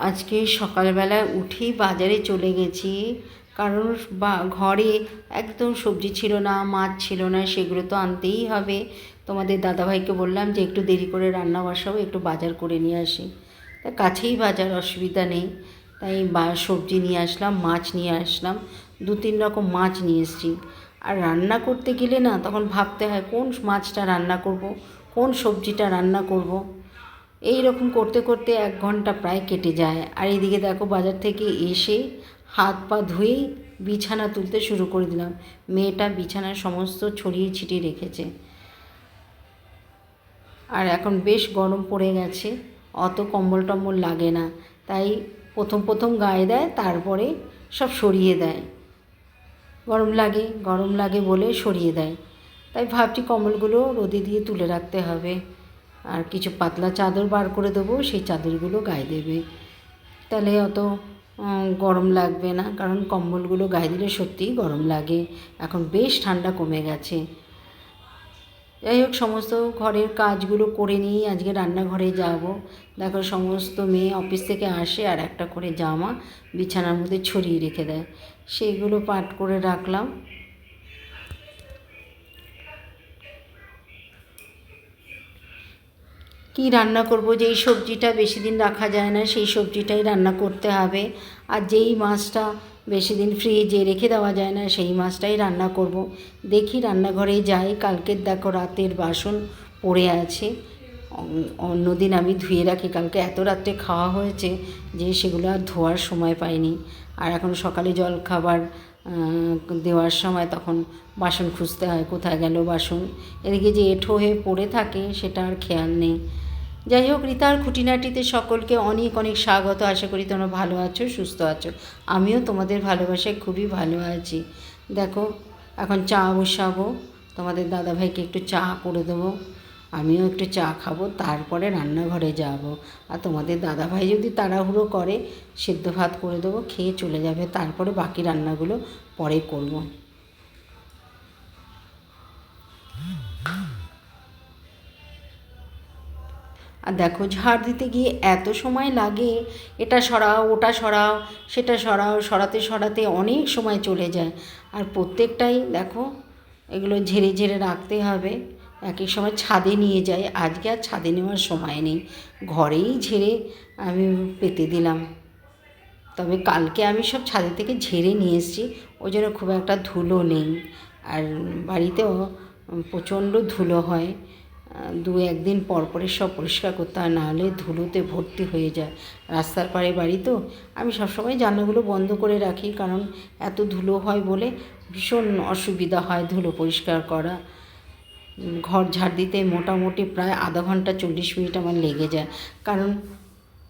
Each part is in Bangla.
আজকে সকালবেলায় উঠেই বাজারে চলে গেছি। কারণ বা, ঘরে একদম সবজি ছিল না, মাছ ছিল না, সেগুলো তো আনতেই হবে। তোমাদের দাদাভাইকে বললাম যে, একটু দেরি করে রান্না বসাবো একটু বাজার করে নিয়ে আসি। তা কাছেই বাজার, অসুবিধা নেই। তাই বা, সবজি নিয়ে আসলাম, মাছ নিয়ে আসলাম, দু তিন রকম মাছ নিয়ে এসেছি। আর রান্না করতে গেলে না, তখন ভাবতে হয়, কোন মাছটা রান্না করব, কোন সবজিটা রান্না করব? এই রকম করতে করতে এক ঘণ্টা প্রায় কেটে যায়। আর এদিকে দেখো বাজার থেকে এসে হাত পা ধুয়ে বিছানা তুলতে শুরু করে দিলাম। মেয়েটা বিছানার সমস্ত ছড়িয়ে ছিটিয়ে রেখেছে। আর এখন বেশ গরম পড়ে গেছে। অত কম্বল টম্বল লাগে না। তাই প্রথম প্রথম গায়ে দেয়, তারপরে সব সরিয়ে দেয়। গরম লাগে গরম লাগে বলে সরিয়ে দেয়। তাই ভাবছি কম্বলগুলো রোদে দিয়ে তুলে রাখতে হবে। আর কিছু পাতলা চাদর বার করে দেবো, সেই চাদরগুলো গায়ে দেবে। তাহলে অত গরম লাগবে না, কারণ কম্বলগুলো গায়ে দিলে সত্যিই গরম লাগে। এখন বেশ ঠান্ডা কমে গেছে। যাই হোক, সমস্ত ঘরের কাজগুলো করে নিয়েই আজকে রান্নাঘরে যাব। দেখো, সমস্ত মেয়ে অফিস থেকে আসে আর একটা করে জামা বিছানার মধ্যে ছড়িয়ে রেখে দেয়। সেইগুলো পাট করে রাখলাম। কি রান্না করব? যেই সবজিটা বেশি দিন রাখা যায় না, সেই সবজিটাই রান্না করতে হবে। আর যেই মাছটা বেশি দিন ফ্রিজে রেখে দেওয়া যায় না, সেই মাছটাই রান্না করব। দেখি রান্নাঘরে যাই, কালকের দেখো রাতের বাসন পড়ে আছে। অন্যদিন আমি ধুয়ে রাখি, কালকে এত রাত্রে খাওয়া হয়েছে যে সেগুলো আর ধোয়ার সময় পাইনি। আর এখন সকালে জল খাবার দেওয়ার সময় তখন বাসন খুঁজতে হয়, কোথায় গেল বাসন। এদিকে যে এঁঠো হয়ে পড়ে থাকে, সেটা আর খেয়াল নেই। যাই হোক, রিতার খুঁটিনাটিতে সকলকে অনেক অনেক স্বাগত। আশা করি তোমরা ভালো আছো, সুস্থ আছো। আমিও তোমাদের ভালোবাসায় খুবই ভালো আছি। দেখো, এখন চা বসাবো। তোমাদের দাদাভাইকে একটু চা করে দেবো। আমিও একটু চা খাব, তারপরে রান্নাঘরে যাব। আর তোমাদের দাদাভাই যদি তাড়াহুড়ো করে, সেদ্ধ ভাত করে দেবো, খেয়ে চলে যাবে, তারপরে বাকি রান্নাগুলো পরে করব। আর দেখো, ঝাড় দিতে গিয়ে এত সময় লাগে, এটা সরাও, ওটা সরাও, সেটা সরাও, সরাতে সরাতে অনেক সময় চলে যায়। আর প্রত্যেকটাই দেখো, এগুলো ঝেড়ে ঝেড়ে রাখতে হবে। এক এক সময় ছাদে নিয়ে যাই। আজকে আর ছাদে নেওয়ার সময় নেই। ঘরেই ঝেড়ে আমি পেতে দিলাম। তবে কালকে আমি সব ছাদে থেকে ঝেড়ে নিয়ে এসেছি। ওই জন্য খুব একটা ধুলো নেই। আর বাড়িতেও প্রচণ্ড ধুলো হয়। দু একদিন পর পরে সব পরিষ্কার করতে হয়। নাহলে ধুলোতে ভর্তি হয়ে যায়। রাস্তার পাড়ে বাড়ি তো। আমি সবসময় জানলাগুলো বন্ধ করে রাখি। কারণ এত ধুলো হয় বলে ভীষণ অসুবিধা হয় ধুলো পরিষ্কার করা। ঘর ঝাড় দিতে মোটামুটি প্রায় আধা ঘণ্টা চল্লিশ মিনিট আমার লেগে যায়। কারণ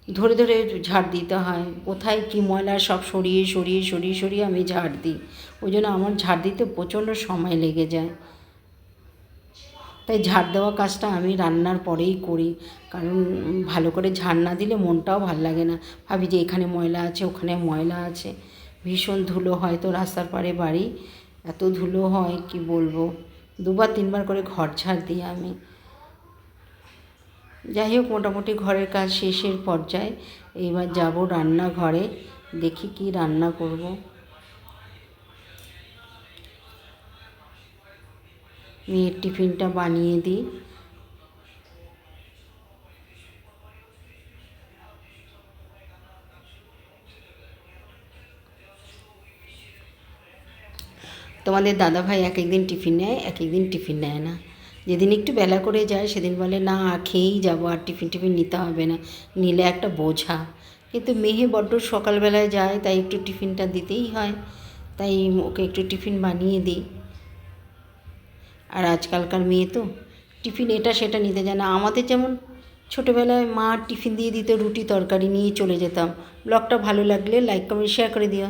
ধরে ধরে ঝাড় দিতে হয়, কোথায় কী ময়লা সব সরিয়ে সরিয়ে সরিয়ে সরিয়ে আমি ঝাড় দিই। ওই জন্য আমার ঝাড় দিতে প্রচণ্ড সময় লেগে যায়। তাই ঝাড় দেওয়া কাজটা আমি রান্নার পরেই করি। কারণ ভালো করে ঝাড় না দিলে মনটাও ভালো লাগে না। ভাবি যে এখানে ময়লা আছে, ওখানে ময়লা আছে। ভীষণ ধুলো হয় তো রাস্তার পাড়ে বাড়ি। এত ধুলো হয়, কি বলব? দুবার, তিনবার করে ঘর ঝাড় দিই আমি। যাই হোক, মোটামুটি ঘরের কাজ শেষের পর্যায়ে এইবার যাব রান্নাঘরে, দেখি কি রান্না করব। মেয়ের টিফিনটা বানিয়ে দিই। তোমাদের দাদাভাই এক একদিন টিফিন নেয় এক একদিন টিফিন নেয় না। যেদিন একটু বেলা করে যায়, সেদিন বলে, না, খেয়েই যাব, আর টিফিন টিফিন নিতে হবে না। নিলে একটা বোঝা। কিন্তু মেহে বড্ড সকালবেলায় যায়, তাই একটু টিফিনটা দিতেই হয়। তাই ওকে একটু টিফিন বানিয়ে দিই। আর আজকালকার মেয়ে তো, টিফিন এটা সেটা নিতে যায় না। আমাদের যেমন ছোটোবেলায় মা টিফিন দিয়ে দিত, রুটি তরকারি নিয়ে চলে যেতাম। ব্লগটা ভালো লাগলে লাইক, কমেন্ট, শেয়ার করে দিও।